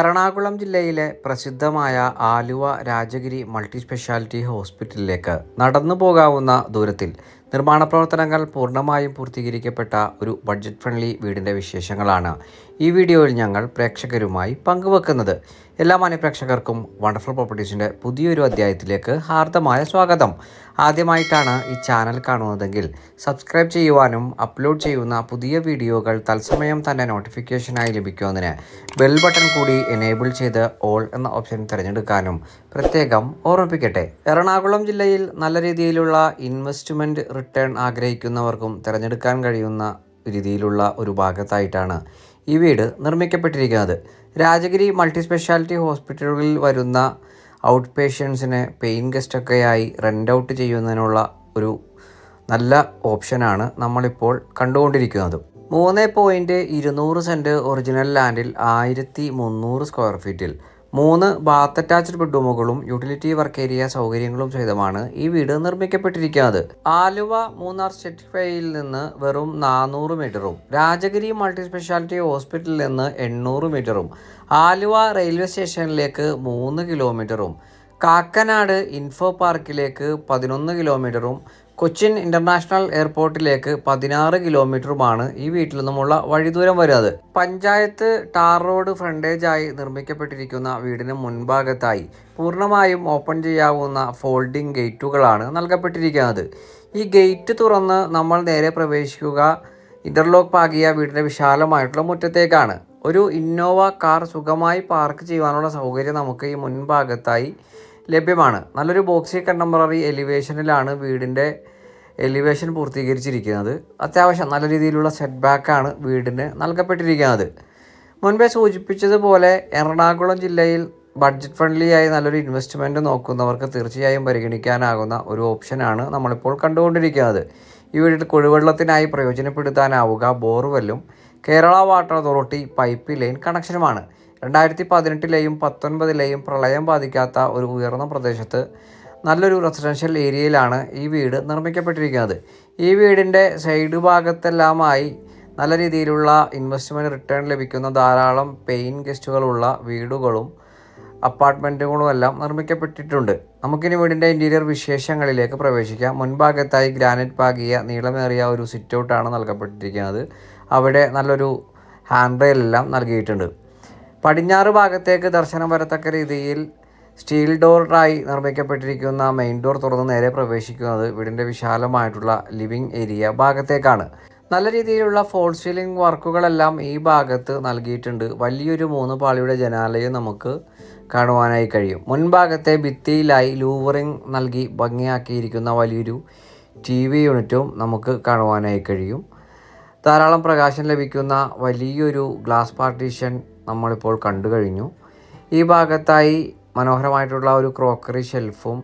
എറണാകുളം ജില്ലയിലെ പ്രസിദ്ധമായ Aluva Rajagiri multi speciality ഹോസ്പിറ്റലിലേക്ക് നടന്നു പോകാവുന്ന ദൂരത്തിൽ നിർമ്മാണ പ്രവർത്തനങ്ങൾ പൂർണമായും പൂർത്തീകരിക്കപ്പെട്ട ഒരു ബഡ്ജറ്റ് ഫ്രണ്ട്ലി വീടിന്റെ വിശേഷങ്ങളാണ് ഈ വീഡിയോയിൽ ഞങ്ങൾ പ്രേക്ഷകരുമായി പങ്കുവെക്കുന്നത്. എല്ലാ മാന്യപ്രേക്ഷകർക്കും വണ്ടർഫുൾ പ്രോപ്പർട്ടീസിന്റെ പുതിയൊരു അധ്യായത്തിലേക്ക് ഹാർദമായ സ്വാഗതം. ആദ്യമായിട്ടാണ് ഈ ചാനൽ കാണുന്നതെങ്കിൽ സബ്സ്ക്രൈബ് ചെയ്യുവാനും അപ്ലോഡ് ചെയ്യുന്ന പുതിയ വീഡിയോകൾ തത്സമയം തന്നെ നോട്ടിഫിക്കേഷനായി ലഭിക്കുന്നതിന് ബെൽ ബട്ടൺ കൂടി എനേബിൾ ചെയ്ത് ഓൾ എന്ന ഓപ്ഷൻ തിരഞ്ഞെടുക്കാനും പ്രത്യേകം ഓർമ്മിപ്പിക്കട്ടെ. എറണാകുളം ജില്ലയിൽ നല്ല രീതിയിലുള്ള ഇൻവെസ്റ്റ്മെന്റ് റിട്ടേൺ ആഗ്രഹിക്കുന്നവർക്കും തിരഞ്ഞെടുക്കാൻ കഴിയുന്ന രീതിയിലുള്ള ഒരു ഭാഗത്തായിട്ടാണ് ഈ വീട് നിർമ്മിക്കപ്പെട്ടിരിക്കുന്നത്. രാജഗിരി മൾട്ടി സ്പെഷ്യാലിറ്റി ഹോസ്പിറ്റലുകളിൽ വരുന്ന ഔട്ട് പേഷ്യൻസിനെ പെയിൻ ഗസ്റ്റൊക്കെയായി റെന്റ് ഔട്ട് ചെയ്യുന്നതിനുള്ള ഒരു നല്ല ഓപ്ഷനാണ് നമ്മളിപ്പോൾ കണ്ടുകൊണ്ടിരിക്കുന്നത്. മൂന്ന് പോയിന്റ് ഇരുന്നൂറ് സെന്റ് ഒറിജിനൽ ലാൻഡിൽ ആയിരത്തി മുന്നൂറ് സ്ക്വയർ ഫീറ്റിൽ മൂന്ന് ബാത്ത് അറ്റാച്ച്ഡ് ബെഡ്റൂമുകളും യൂട്ടിലിറ്റി വർക്ക് ഏരിയ സൗകര്യങ്ങളും സഹിതമാണ് ഈ വീട് നിർമ്മിക്കപ്പെട്ടിരിക്കുന്നത്. ആലുവ മൂന്നാർ സെറ്റിഫൈയിൽ നിന്ന് വെറും നാനൂറ് മീറ്ററും രാജഗിരി മൾട്ടി സ്പെഷ്യാലിറ്റി ഹോസ്പിറ്റലിൽ നിന്ന് എണ്ണൂറ് മീറ്ററും ആലുവ റെയിൽവേ സ്റ്റേഷനിലേക്ക് മൂന്ന് കിലോമീറ്ററും കാക്കനാട് ഇൻഫോ പാർക്കിലേക്ക് പതിനൊന്ന് കിലോമീറ്ററും കൊച്ചിൻ ഇന്റർനാഷണൽ എയർപോർട്ടിലേക്ക് പതിനാറ് കിലോമീറ്ററുമാണ് ഈ വീട്ടിൽ നിന്നുമുള്ള വഴിദൂരം വരുന്നത്. പഞ്ചായത്ത് ടാർ റോഡ് ഫ്രണ്ടേജായി നിർമ്മിക്കപ്പെട്ടിരിക്കുന്ന വീടിന് മുൻഭാഗത്തായി പൂർണമായും ഓപ്പൺ ചെയ്യാവുന്ന ഫോൾഡിംഗ് ഗേറ്റുകളാണ് നൽകപ്പെട്ടിരിക്കുന്നത്. ഈ ഗേറ്റ് തുറന്ന് നമ്മൾ നേരെ പ്രവേശിക്കുക ഇന്റർലോക്ക് പാകിയ വീടിന്റെ വിശാലമായിട്ടുള്ള മുറ്റത്തേക്കാണ്. ഒരു ഇന്നോവ കാർ സുഖമായി പാർക്ക് ചെയ്യുവാനുള്ള സൗകര്യം നമുക്ക് ഈ മുൻഭാഗത്തായി ലഭ്യമാണ്. നല്ലൊരു ബോക്സി കണ്ടംപററി എലിവേഷനിലാണ് വീടിന്റെ എലിവേഷൻ പൂർത്തീകരിച്ചിരിക്കുന്നത്. അത്യാവശ്യം നല്ല രീതിയിലുള്ള സെറ്റ് ബാക്കാണ് വീടിന് നൽകപ്പെട്ടിരിക്കുന്നത്. മുൻപേ സൂചിപ്പിച്ചതുപോലെ എറണാകുളം ജില്ലയിൽ ബഡ്ജറ്റ് ഫ്രണ്ട്ലി ആയി നല്ലൊരു ഇൻവെസ്റ്റ്മെന്റ് നോക്കുന്നവർക്ക് തീർച്ചയായും പരിഗണിക്കാനാകുന്ന ഒരു ഓപ്ഷനാണ് നമ്മളിപ്പോൾ കണ്ടുകൊണ്ടിരിക്കുന്നത്. ഈ വീട്ടിൽ കുടിവെള്ളത്തിനായി പ്രയോജനപ്പെടുത്താനാവുക ബോർവെല്ലും Kerala water authority pipe line കണക്ഷനുമാണ് രണ്ടായിരത്തി പതിനെട്ടിലെയും പത്തൊൻപതിലെയും പ്രളയം ബാധിക്കാത്ത ഒരു ഉയർന്ന പ്രദേശത്ത് നല്ലൊരു റെസിഡൻഷ്യൽ ഏരിയയിലാണ് ഈ വീട് നിർമ്മിക്കപ്പെട്ടിരിക്കുന്നത്. ഈ വീടിന്റെ സൈഡ് ഭാഗത്തെല്ലാമായി നല്ല രീതിയിലുള്ള ഇൻവെസ്റ്റ്മെന്റ് റിട്ടേൺ ലഭിക്കുന്ന ധാരാളം പെയിൻ ഗസ്റ്റുകളുള്ള വീടുകളും അപ്പാർട്ട്മെന്റുകളും എല്ലാം നിർമ്മിക്കപ്പെട്ടിട്ടുണ്ട്. നമുക്കിനി വീടിന്റെ ഇന്റീരിയർ വിശേഷങ്ങളിലേക്ക് പ്രവേശിക്കാം. മുൻഭാഗത്തായി ഗ്രാനൈറ്റ് പാകിയ നീളമേറിയ ഒരു സിറ്റ് ഔട്ടാണ് നൽകപ്പെട്ടിരിക്കുന്നത്. അവിടെ നല്ലൊരു ഹാൻഡ് റെയിലെല്ലാം നൽകിയിട്ടുണ്ട്. പടിഞ്ഞാറ് ഭാഗത്തേക്ക് ദർശനം വരത്തക്ക രീതിയിൽ സ്റ്റീൽ ഡോറായി നിർമ്മിക്കപ്പെട്ടിരിക്കുന്ന മെയിൻ ഡോർ തുറന്ന് നേരെ പ്രവേശിക്കുന്നത് വീടിന്റെ വിശാലമായിട്ടുള്ള ലിവിംഗ് ഏരിയ ഭാഗത്തേക്കാണ്. നല്ല രീതിയിലുള്ള ഫോൾ സീലിംഗ് വർക്കുകളെല്ലാം ഈ ഭാഗത്ത് നൽകിയിട്ടുണ്ട്. വലിയൊരു മൂന്ന് പാളിയുടെ ജനാലയും നമുക്ക് കാണുവാനായി കഴിയും. മുൻഭാഗത്തെ ഭിത്തിയിലായി ലൂവറിംഗ് നൽകി ഭംഗിയാക്കിയിരിക്കുന്ന വലിയൊരു ടി വി യൂണിറ്റും നമുക്ക് കാണുവാനായി കഴിയും. ധാരാളം പ്രകാശം ലഭിക്കുന്ന വലിയൊരു ഗ്ലാസ് പാർട്ടീഷൻ നമ്മളിപ്പോൾ കണ്ടു കഴിഞ്ഞു. ഈ ഭാഗത്തായി മനോഹരമായിട്ടുള്ള ഒരു ക്രോക്കറി ഷെൽഫും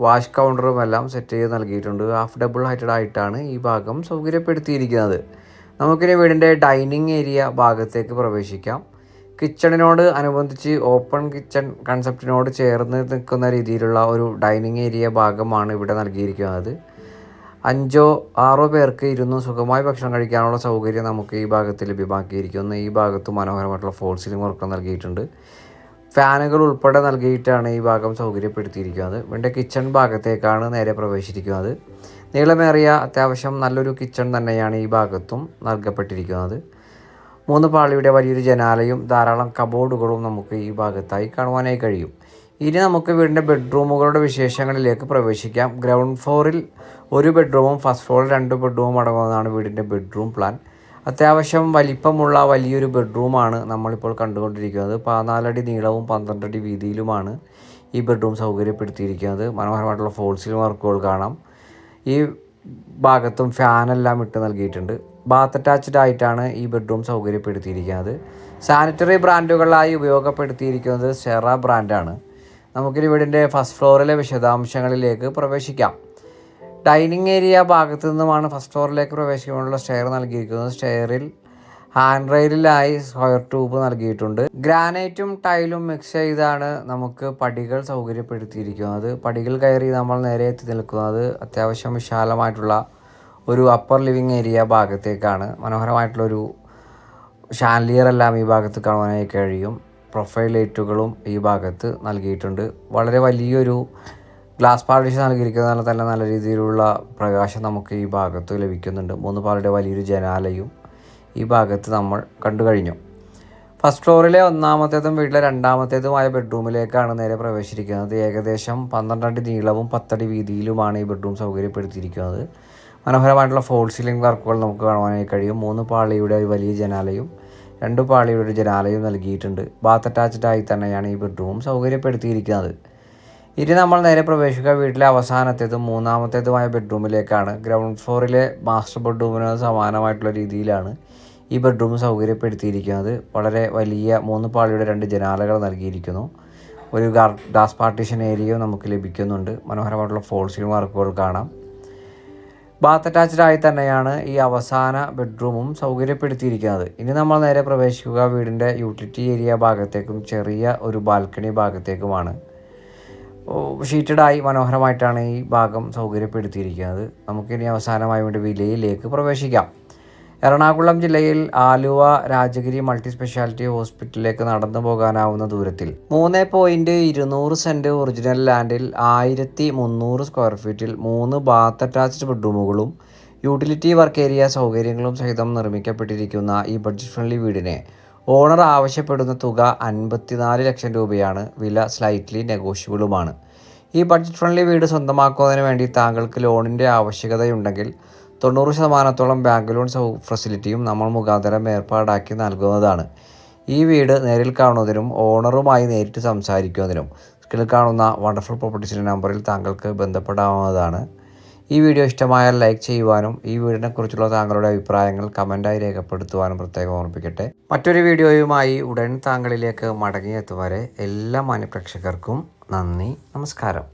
വാഷ് കൗണ്ടറും എല്ലാം സെറ്റ് ചെയ്ത് നൽകിയിട്ടുണ്ട്. ഹാഫ് ഡബിൾ ഹൈറ്റഡ് ആയിട്ടാണ് ഈ ഭാഗം സൗകര്യപ്പെടുത്തിയിരിക്കുന്നത്. നമുക്കിനി വീടിന്റെ ഡൈനിങ് ഏരിയ ഭാഗത്തേക്ക് പ്രവേശിക്കാം. കിച്ചണിനോട് അനുബന്ധിച്ച് ഓപ്പൺ കിച്ചൺ കൺസെപ്റ്റിനോട് ചേർന്ന് നിൽക്കുന്ന രീതിയിലുള്ള ഒരു ഡൈനിങ് ഏരിയ ഭാഗമാണ് ഇവിടെ നൽകിയിരിക്കുന്നത്. അഞ്ചോ ആറോ പേർക്ക് ഇരുന്ന് സുഖമായി ഭക്ഷണം കഴിക്കാനുള്ള സൗകര്യം നമുക്ക് ഈ ഭാഗത്ത് ലഭ്യമാക്കിയിരിക്കുന്നു. ഈ ഭാഗത്ത് മനോഹരമായിട്ടുള്ള ഫോൾ സീലിംഗ് നൽകിയിട്ടുണ്ട്. ഫാനുകൾ ഉൾപ്പെടെ നൽകിയിട്ടാണ് ഈ ഭാഗം സൗകര്യപ്പെടുത്തിയിരിക്കുന്നത്. വീണ്ടും കിച്ചൺ ഭാഗത്തേക്കാണ് നേരെ പ്രവേശിച്ചിരിക്കുന്നത്. നീളമേറിയ അത്യാവശ്യം നല്ലൊരു കിച്ചൺ തന്നെയാണ് ഈ ഭാഗത്തും നൽകപ്പെട്ടിരിക്കുന്നത്. മൂന്ന് പാളിയുടെ വലിയൊരു ജനാലയും ധാരാളം കബോർഡുകളും നമുക്ക് ഈ ഭാഗത്തായി കാണുവാനായി കഴിയും. ഇനി നമുക്ക് വീടിന്റെ ബെഡ്റൂമുകളുടെ വിശേഷങ്ങളിലേക്ക് പ്രവേശിക്കാം. ഗ്രൗണ്ട് ഫ്ലോറിൽ ഒരു ബെഡ്റൂമും ഫസ്റ്റ് ഫ്ലോറിൽ രണ്ട് ബെഡ്റൂമും അടങ്ങുന്നതാണ് വീടിന്റെ ബെഡ്റൂം പ്ലാൻ അത്യാവശ്യം വലിപ്പമുള്ള വലിയൊരു ബെഡ്റൂമാണ് നമ്മളിപ്പോൾ കണ്ടുകൊണ്ടിരിക്കുന്നത്. പതിനാലടി നീളവും പന്ത്രണ്ടടി വീതിയിലുമാണ് ഈ ബെഡ്റൂം സൗകര്യപ്പെടുത്തിയിരിക്കുന്നത്. മനോഹരമായിട്ടുള്ള ഫോൾസിൽ വർക്കുകൾ കാണാം. ഈ ഭാഗത്തും ഫാനെല്ലാം ഇട്ട് നൽകിയിട്ടുണ്ട്. ബാത്ത് അറ്റാച്ച്ഡ് ആയിട്ടാണ് ഈ ബെഡ്റൂം സൗകര്യപ്പെടുത്തിയിരിക്കുന്നത്. സാനിറ്ററി ബ്രാൻഡുകളായി ഉപയോഗപ്പെടുത്തിയിരിക്കുന്നത് സെറ ബ്രാൻഡാണ്. നമുക്കിനി വീടിന്റെ ഫസ്റ്റ് ഫ്ലോറിലെ വിശദാംശങ്ങളിലേക്ക് പ്രവേശിക്കാം. ഡൈനിങ് ഏരിയ ഭാഗത്തു നിന്നുമാണ് ഫസ്റ്റ് ഫ്ലോറിലേക്ക് പ്രവേശിക്കാനുള്ള സ്റ്റെയർ നൽകിയിരിക്കുന്നത്. സ്റ്റെയറിൽ ഹാൻഡ് റെയിലിലായി സ്ക്വയർ ട്യൂബ് നൽകിയിട്ടുണ്ട്. ഗ്രാനൈറ്റും ടൈലും മിക്സ് ചെയ്താണ് നമുക്ക് പടികൾ സൗകര്യപ്പെടുത്തിയിരിക്കുന്നത്. പടികൾ കയറി നമ്മൾ നേരെ എത്തി നിൽക്കുന്നത് അത്യാവശ്യം വിശാലമായിട്ടുള്ള ഒരു അപ്പർ ലിവിങ് ഏരിയ ഭാഗത്തേക്കാണ്. മനോഹരമായിട്ടുള്ളൊരു ഷാൻലിയർ എല്ലാം ഈ ഭാഗത്ത് കാണുവാനായി കഴിയും. പ്രൊഫൈൽ ലൈറ്റുകളും ഈ ഭാഗത്ത് നൽകിയിട്ടുണ്ട്. വളരെ വലിയൊരു ഗ്ലാസ് പാർട്ടീഷൻ നൽകിയിരിക്കുന്നതിനാൽ തന്നെ നല്ല രീതിയിലുള്ള പ്രകാശം നമുക്ക് ഈ ഭാഗത്ത് ലഭിക്കുന്നുണ്ട്. മൂന്ന് പാളിയുടെ വലിയൊരു ജനാലയും ഈ ഭാഗത്ത് നമ്മൾ കണ്ടു കഴിഞ്ഞു. ഫസ്റ്റ് ഫ്ലോറിലെ ഒന്നാമത്തേതും വീട്ടിലെ രണ്ടാമത്തേതുമായ ബെഡ്റൂമിലേക്കാണ് നേരെ പ്രവേശിച്ചിരിക്കുന്നത്. ഏകദേശം പന്ത്രണ്ടടി നീളവും പത്തടി വീതിയിലുമാണ് ഈ ബെഡ്റൂം സൗകര്യപ്പെടുത്തിയിരിക്കുന്നത്. മനോഹരമായിട്ടുള്ള ഫോൾ സീലിംഗ് വർക്കുകൾ നമുക്ക് കാണുവാനായി കഴിയും. മൂന്ന് പാളിയുടെ ഒരു വലിയ ജനാലയും രണ്ട് പാളിയുടെ ഒരു ജനാലയും നൽകിയിട്ടുണ്ട്. ബാത്ത് അറ്റാച്ച്ഡ് ആയി തന്നെയാണ് ഈ ബെഡ്റൂം സൗകര്യപ്പെടുത്തിയിരിക്കുന്നത്. ഇനി നമ്മൾ നേരെ പ്രവേശിക്കുക വീട്ടിലെ അവസാനത്തേതും മൂന്നാമത്തേതുമായ ബെഡ്റൂമിലേക്കാണ്. ഗ്രൗണ്ട് ഫ്ലോറിലെ മാസ്റ്റർ ബെഡ്റൂമിന് സമാനമായിട്ടുള്ള രീതിയിലാണ് ഈ ബെഡ്റൂം സൗകര്യപ്പെടുത്തിയിരിക്കുന്നത്. വളരെ വലിയ മൂന്ന് പാളിയുടെ രണ്ട് ജനാലകൾ നൽകിയിരിക്കുന്നു. ഒരു ഗ്ലാസ് പാർട്ടീഷൻ ഏരിയയും നമുക്ക് ലഭിക്കുന്നുണ്ട്. മനോഹരമായിട്ടുള്ള ഫോൾ സീലിംഗ് വർക്കുകൾ കാണാം. ബാത്ത് അറ്റാച്ച്ഡ് ആയി തന്നെയാണ് ഈ അവസാന ബെഡ്റൂമും സൗകര്യപ്പെടുത്തിയിരിക്കുന്നത്. ഇനി നമ്മൾ നേരെ പ്രവേശിക്കുക വീടിന്റെ യൂട്ടിലിറ്റി ഏരിയ ഭാഗത്തേക്കും ചെറിയ ഒരു ബാൽക്കണി ഭാഗത്തേക്കുമാണ്. ഷീറ്റഡായി മനോഹരമായിട്ടാണ് ഈ ഭാഗം സൗകര്യപ്പെടുത്തിയിരിക്കുന്നത്. നമുക്കിനി അവസാനമായി വേണ്ടി വിലയിലേക്ക് പ്രവേശിക്കാം. എറണാകുളം ജില്ലയിൽ ആലുവ രാജഗിരി മൾട്ടി സ്പെഷ്യാലിറ്റി ഹോസ്പിറ്റലിലേക്ക് നടന്നു പോകാനാവുന്ന ദൂരത്തിൽ മൂന്ന് പോയിന്റ് ഇരുന്നൂറ് സെന്റ് ഒറിജിനൽ ലാൻഡിൽ ആയിരത്തി മുന്നൂറ് സ്ക്വയർ ഫീറ്റിൽ മൂന്ന് ബാത്ത് അറ്റാച്ച്ഡ് ബെഡ്റൂമുകളും യൂട്ടിലിറ്റി വർക്ക് ഏരിയ സൗകര്യങ്ങളും സഹിതം നിർമ്മിക്കപ്പെട്ടിരിക്കുന്ന ഈ ബഡ്ജറ്റ് ഫ്രണ്ട്ലി വീടിനെ ഓണർ ആവശ്യപ്പെടുന്ന തുക അൻപത്തിനാല് ലക്ഷം രൂപയാണ് വില സ്ലൈറ്റ്ലി നെഗോഷ്യബിളുമാണ് ഈ ബഡ്ജറ്റ് ഫ്രണ്ട്ലി വീട് സ്വന്തമാക്കുന്നതിന് വേണ്ടി താങ്കൾക്ക് ലോണിന്റെ ആവശ്യകതയുണ്ടെങ്കിൽ തൊണ്ണൂറ് ശതമാനത്തോളം ബാങ്ക് ലോൺ ഫെസിലിറ്റിയും നമ്മൾ മുഖാന്തരം ഏർപ്പാടാക്കി നൽകുന്നതാണ്. ഈ വീട് നേരിൽ കാണുന്നതിനും ഓണറുമായി നേരിട്ട് സംസാരിക്കുന്നതിനും സ്കിൽ കാണുന്ന വണ്ടർഫുൾ പ്രോപ്പർട്ടീസിന്റെ നമ്പറിൽ താങ്കൾക്ക് ബന്ധപ്പെടാവുന്നതാണ്. ഈ വീഡിയോ ഇഷ്ടമായാൽ ലൈക്ക് ചെയ്യുവാനും ഈ വീടിനെക്കുറിച്ചുള്ള താങ്കളുടെ അഭിപ്രായങ്ങൾ കമന്റായി രേഖപ്പെടുത്തുവാനും പ്രത്യേകം ഓർമ്മിപ്പിക്കട്ടെ. മറ്റൊരു വീഡിയോയുമായി ഉടൻ താങ്കളിലേക്ക് മടങ്ങിയെത്തുവരെ എല്ലാ മാന്യപ്രേക്ഷകർക്കും നന്ദി നമസ്കാരം.